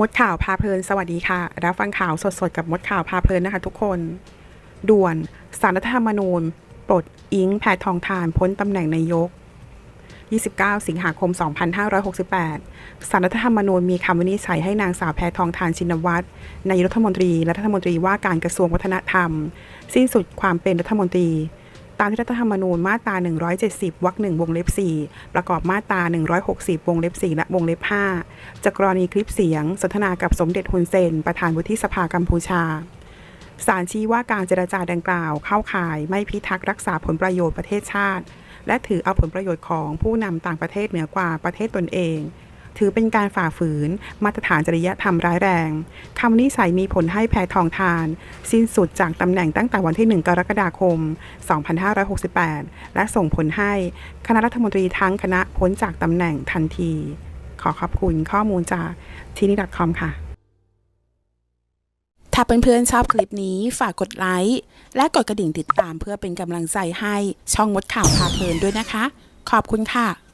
มดข่าวพาเพลินสวัสดีค่ะ รับฟังข่าวสดๆ กับมดข่าวพาเพลินนะคะทุกคน ด่วนสารรัฐธรรมนูญ ปลดอิงแพทองทานพ้นตำแหน่งนายก 29 สิงหาคม 2568 สารรัฐธรรมนูญมีคำวินิจฉัยให้นางสาวแพทองทานชินวัตรนายรัฐมนตรีและรัฐมนตรีว่าการกระทรวงวัฒนธรรม สิ้นสุดความเป็นรัฐมนตรี ตามที่รัฐธรรมนูญมาตรา 170 วรรคหนึ่งวงเล็บ 4 ประกอบมาตรา 160 วงเล็บ 4 และวงเล็บ 5 จากกรณีคลิปเสียง สนทนากับสมเด็จฮุนเซน ประธานวุฒิสภากัมพูชาศาลชี้ว่าการเจรจาดังกล่าวเข้าข่ายไม่พิทักษ์รักษาผลประโยชน์ประเทศชาติ และถือเอาผลประโยชน์ของผู้นำต่างประเทศเหนือกว่าประเทศตนเอง ถือเป็นการฝ่าฝืน มาตรฐานจริยธรรมร้ายแรงคำนิจฉัยมีผลให้แพทองทาน สิ้นสุดจากตำแหน่งตั้งแต่วันที่ 1 กรกฎาคม 2568 และส่งผลให้คณะรัฐมนตรีทั้งคณะพ้นจากตำแหน่งทันที ขอขอบคุณข้อมูลจากทีนี่ .com ค่ะถ้าเพื่อนๆชอบคลิปนี้ฝากกดไลค์และกดกระดิ่งติดตามเพื่อเป็นกำลังใจให้ช่องมดข่าวพาเพลินด้วยนะคะ ขอบคุณค่ะ